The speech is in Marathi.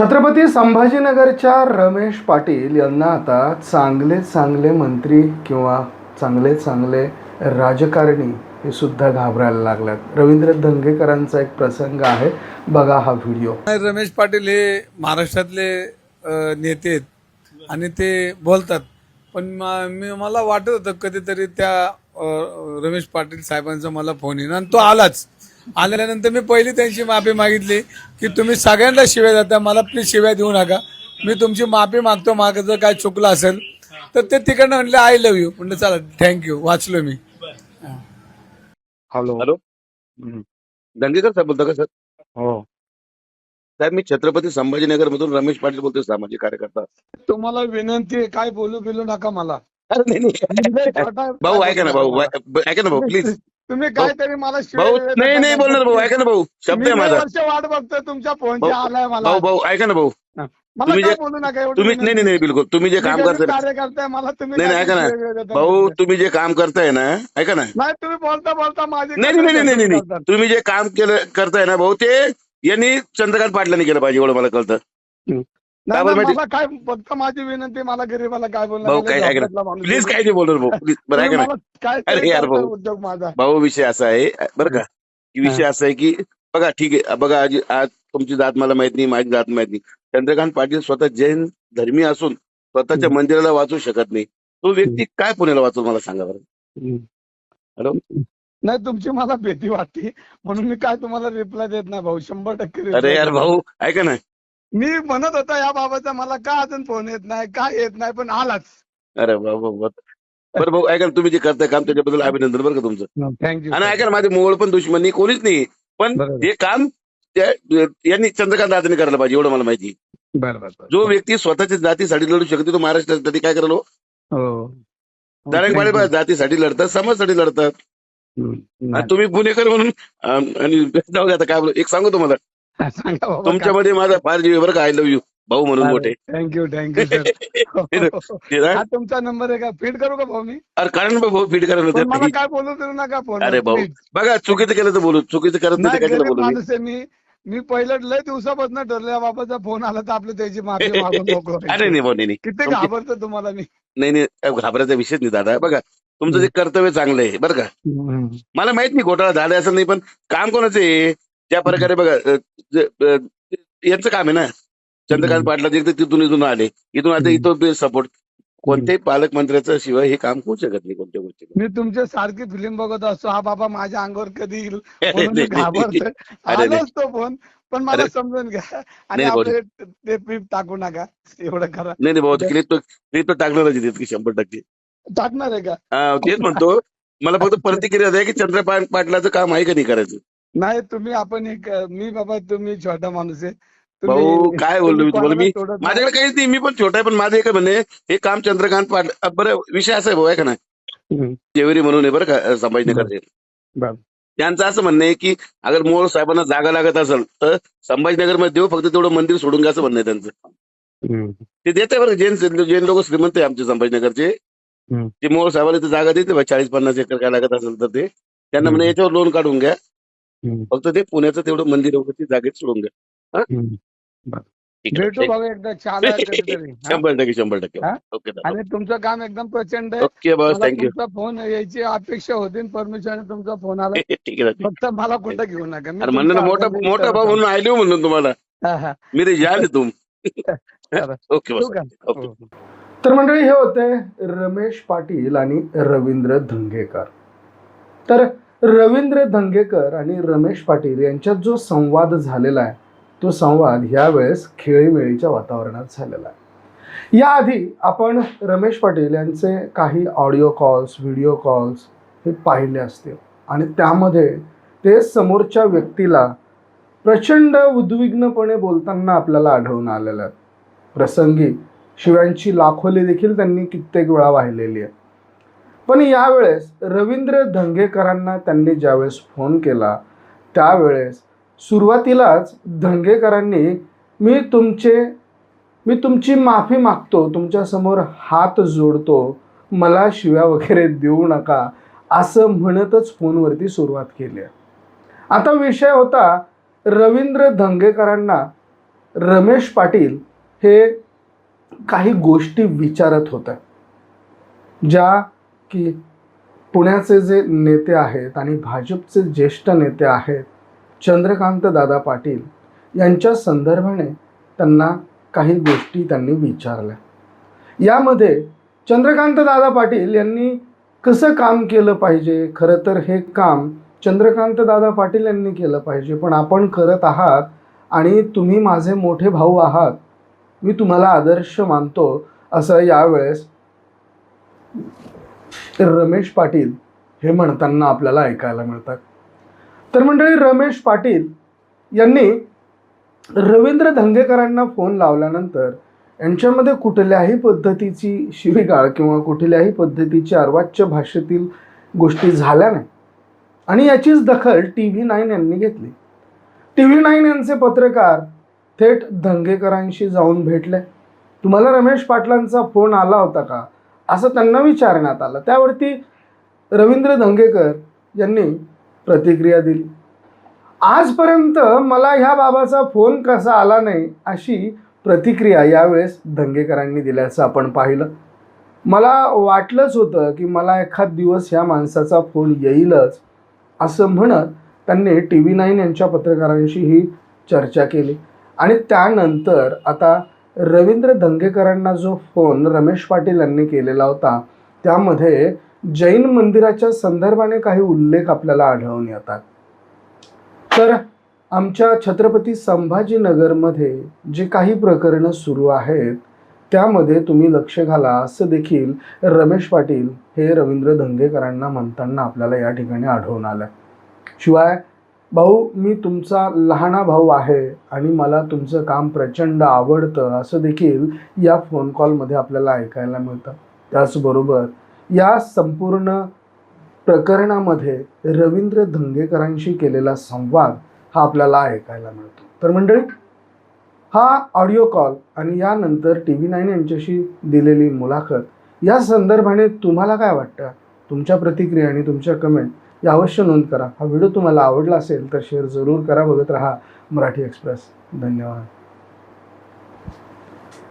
छत्रपती संभाजीनगरच्या रमेश पाटील यांना आता चांगले चांगले मंत्री किंवा चांगले चांगले राजकारणी हे सुद्धा घाबरायला लागल्यात. रवींद्र धंगेकरांचा एक प्रसंग आहे. बघा हा व्हिडिओ. रमेश पाटील हे महाराष्ट्रातले नेते आहेत आणि ते बोलतात. पण मी मला वाटत होतं कधीतरी त्या रमेश पाटील साहेबांचा मला फोन येईल. आणि तो आलाच. आल्यानंतर मी पहिली त्यांची माफी मागितली की तुम्ही सगळ्यांना शिव्या देता मला प्लीज शिव्या देऊ नका. मी तुमची माफी मागतो माझं जर काय चुकलं असेल तर ते तिकडनं म्हणले आय लव्ह यू म्हणलं चला थँक्यू वाचलो मी. हॅलो हॅलो दंगेकर साहेब बोलता का सर? हो. साहेब मी छत्रपती संभाजीनगर मधून रमेश पाटील बोलतोय सामाजिक कार्यकर्ता. तुम्हाला विनंती आहे काय बोलू बिलू नका मला. अरे नाही, नाही. भाऊ ऐका ना भाऊ ऐका ना भाऊ प्लीज तुम्ही काहीतरी मला भाऊ नाही नाही बोलणार भाऊ ऐका ना भाऊ शब्द आहे माझा. वर्ष वाट बघतोय तुमच्या फोनची भाऊ- आलाय मला. भाऊ भाऊ ऐका ना भाऊ. मला तुम्ही काय जे- बोलू नका एवढं तुम्ही नाही नाही नाही बिलकुल. तुम्ही जे काम करताय ना- कार्यकर्ता मला तुम्ही नाही नाही ऐका वेगळं ना देता भाऊ? तुम्ही जे काम करताय ना ऐका ना. नाही तुम्ही बोलता बोलता माझी नाही नाही नाही नाही नाही. तुम्ही जे काम केलं करताय ना भाऊ ते यांनी चंद्रकांत पाटलांनी केलं पाहिजे एवढं मला कळतं. नाही, नाही, मला काय फक्त माझी विनंती मला गरीबाला काय बोलणार भाऊ नाही, ऐका ना. माणूस प्लीज आहे. काय नाही बोलणार भाऊ? प्लीज बरं ऐका तुम्ही ना. मला काय अरे यार भाऊ. उद्योग माझा? भाऊ विषय असा आहे बरं का? की विषय असा आहे की बघा ठीक आहे बघा आज आज तुमची जात मला माहीत नाही माझी जात माहीत नाही. चंद्रकांत पाटील स्वतः जैन धर्मी असून स्वतःच्या हम्म. मंदिराला वाचू शकत नाही. तो व्यक्ती काय पुण्याला वाचू मला सांगा बरं? हॅलो? नाही तुमची मला भीती वाटते म्हणून मी काय तुम्हाला रिप्लाय देत नाही भाऊ शंभर टक्के reply अरे यार देतो. भाऊ ऐका ना. मी म्हणत होता या बाबाचा मला का अजून फोन येत नाही? काय येत नाही? पण आलाच. अरे भाऊ. बरं भाऊ ऐका ना तुम्ही जे करताय काम त्याच्याबद्दल अभिनंदन बरं का तुमचं? थँक्यू आणि ऐका ना माझे मोळ पण दुश्मनी कोणीच नाही. पण बरोबर. हे काम त्या- यांनी चंद्रकांत दादाने करायला पाहिजे एवढं मला माहिती बरं बरं जो व्यक्ती स्वतःच्या जातीसाठी लढू शकते तो महाराष्ट्रासाठी काय करायला हो? हो जातीसाठी लढतात समाजासाठी लढतात. आणि तुम्ही पुणेकर म्हणून अं, आणि जाऊ दे आता काय बोलू एक सांगू तुम्हाला. सांगा तुमच्यामध्ये माझा फार जीव बरं का. आय लव्ह यू भाऊ म्हणून मोठे. थँक्यू थँक्यू सर ना? हा? तुमचा नंबर आहे का? फीड करू का भाऊ मी? अरे कारण भाऊ फीड करायला पण मला. काय बोलू देऊ नका फोन अरे भाऊ बघा चुकीचं केलं तर बोलू. चुकीचं करत नाही मी? मी. पहिलं लय दिवसापासून ठरलं बाबाचा फोन आला तर आपलं त्याची माफी मागून मोकळं अरे. नाही भाऊ नाही. किती घाबरतो तुम्हाला मी. नाही नाही घाबरायचा विषयच नाही दादा. बघा तुमचं जे कर्तव्य चांगलं आहे बरं का. मला माहीत नाही घोटाळा झाला असं नाही पण काम कोणाचं आहे? ज्या प्रकारे बघा अ, ज- अ, यांचं काम आहे ना? चंद्रकांत हम्म. पाटला जे तिथून इथून आले. इथून आता इथं सपोर्ट कोणत्याही पालकमंत्र्याचं शिवाय हे काम होऊ शकत नाही कोणत्या गोष्टी मी तुमच्या सारखी फिल्म बघत असतो. हा बाबा माझ्या अंगावर कधी येईल? अरे म्हणून मी नाही, नाही. घाबरतोय. अरे नाही. आलोच तो फोन पण मला अरे. समजून घ्या. आणि नाही, आपले ते पीप टाकू नका. एवढं करा. नाही नाही भाऊ क्लिप तो क्लिप तो टाकणारच आहे तितकी शंभर टक्के. टाकणार आहे का? हा, तेच म्हणतो. मला फक्त प्रतिक्रिया द्या की चंद्रकांत पाटलाचं काम आहे का नाही करायचं? नाही तुम्ही आपण एक मी बाबा तुम्ही छोटा माणूस आहे भाऊ, काय बोललो मी तुम्हाला? मी- माझ्याकडे काहीच नाही मी पण छोटा आहे पण माझं एक म्हणणे हे काम चंद्रकांत पाटील बरं विषय असा आहे भाऊ आहे का ना जेवरी म्हणून आहे बरं का संभाजीनगरचे. त्यांचं असं म्हणणं आहे की अगर मोळ साहेबांना जागा लागत असेल तर संभाजीनगरमध्ये देऊ फक्त तेवढं मंदिर सोडून घ्यायचं म्हणणं आहे त्यांचं ते देते बरं जैन जैन लोक श्रीमंत आहे आमचे संभाजीनगरचे. ते मोळ साहेबाला ते जागा देते चाळीस पन्नास एकर काय लागत असेल तर ते त्यांना म्हणे. याच्यावर लोन काढून घ्या फक्त ते पुण्याचं तेवढं मंदिर वगैरे ते जागेत सोडून आहे, भेटू ठीक भाऊ एकदा. चहाला कधीतरी. हा? शंभर टक्के शंभर टक्के. हा? ओके दादा. आणि तुमचं काम एकदम प्रचंड आहे. ओके बस मला थँक्यू तुमचा फोन यायची अपेक्षा होती. परमिशन तुमचा फोन आला. ठीक आहे फक्त मला कुठं घेऊ नका. मी अरे म्हणलं ना तुमच्या मोठा मोठा भाऊ करतो. म्हणून आलो म्हणून तुम्हाला. हा. मी ते जाल तुम. ओके बस. हो, हो. तर मंडळी हे होते रमेश पाटील आणि रवींद्र धंगेकर. तर रवींद्र धंगेकर आणि रमेश पाटील यांच्यात जो संवाद झालेला आहे तो संवाद ह्यावेळेस खेळीमेळीच्या वातावरणात झालेला आहे. याआधी आपण रमेश पाटील यांचे काही ऑडिओ कॉल्स व्हिडिओ कॉल्स हे पाहिले असतील. आणि त्यामध्ये ते समोरच्या व्यक्तीला प्रचंड उद्विग्नपणे बोलताना आपल्याला आढळून आलेलं आहे. प्रसंगी शिव्यांची लाखोली देखील त्यांनी कित्येक वेळा वाहिलेली आहे. पण यावेळेस रवींद्र धंगेकरांना त्यांनी ज्यावेळेस फोन केला त्यावेळेस सुरुवातीलाच धंगेकरांनी मी तुमचे मी तुमची माफी मागतो तुमच्यासमोर हात जोडतो मला शिव्या वगैरे देऊ नका असं म्हणतच फोनवरती सुरुवात केली. आहे आता विषय होता रवींद्र धंगेकरांना रमेश पाटील हे काही गोष्टी विचारत होत्या ज्या की पुण्याचे जे नेते आहेत आणि भाजपचे ज्येष्ठ नेते आहेत चंद्रकांत दादा पाटील यांच्या संदर्भाने त्यांना काही गोष्टी त्यांनी विचारल्या. यामध्ये चंद्रकांत दादा पाटील यांनी कसं काम केलं पाहिजे? खरं तर हे काम चंद्रकांत दादा पाटील यांनी केलं पाहिजे. पण आपण करत आहात आणि तुम्ही माझे मोठे भाऊ आहात. मी तुम्हाला आदर्श मानतो असं यावेळेस रमेश पाटील हे म्हणताना आपल्याला ऐकायला मिळतात. तर मंडळी रमेश पाटील यांनी रवींद्र धंगेकरांना फोन लावल्यानंतर यांच्यामध्ये कुठल्याही पद्धतीची शिवीगाळ किंवा कुठल्याही पद्धतीची अर्वाच्य भाषेतील गोष्टी झाल्या नाही. आणि याचीच दखल टी व्ही नाईन यांनी घेतली. टी व्ही नाईन यांचे पत्रकार थेट धंगेकरांशी जाऊन भेटले. तुम्हाला रमेश पाटलांचा फोन आला होता का? असं त्यांना विचारण्यात आलं. त्यावरती रवींद्र धंगेकर यांनी प्रतिक्रिया दिली. आजपर्यंत मला ह्या बाबाचा फोन कसा आला नाही अशी प्रतिक्रिया यावेळेस धंगेकरांनी दिल्याचं आपण पाहिलं. मला वाटलंच होतं की मला एखाद दिवस ह्या माणसाचा फोन येईलच असं म्हणत त्यांनी टी व्ही नाईन यांच्या पत्रकारांशी ही चर्चा केली. आणि त्यानंतर आता रवींद्र दंगेकरांना जो फोन रमेश पाटील यांनी केलेला होता त्यामध्ये जैन मंदिराच्या संदर्भाने काही उल्लेख आपल्याला आढळून येतात. तर आमच्या छत्रपती संभाजीनगरमध्ये जे काही प्रकरणं सुरू आहेत त्यामध्ये तुम्ही लक्ष घाला. असं देखील रमेश पाटील हे रवींद्र धंगेकरांना म्हणताना आपल्याला या ठिकाणी आढळून आलं. शिवाय भाऊ मी तुमचा लहाना भाऊ आहे आणि मला तुमचं काम प्रचंड आवडतं असं देखील या फोन कॉलमध्ये आपल्याला ऐकायला मिळतं. त्याचबरोबर या संपूर्ण प्रकरणामध्ये रवींद्र धंगेकरांशी केलेला संवाद हा आपल्याला ऐकायला मिळतो. तर मंडळी हा ऑडिओ कॉल आणि यानंतर टी व्ही नाईन यांच्याशी दिलेली मुलाखत या संदर्भाने तुम्हाला काय वाटतं? तुमच्या प्रतिक्रिया आणि तुमच्या कमेंट या अवश्य नोंद करा. हा व्हिडिओ तुम्हाला आवडला असेल तर शेअर जरूर करा. बघत राहा मराठी एक्सप्रेस. धन्यवाद.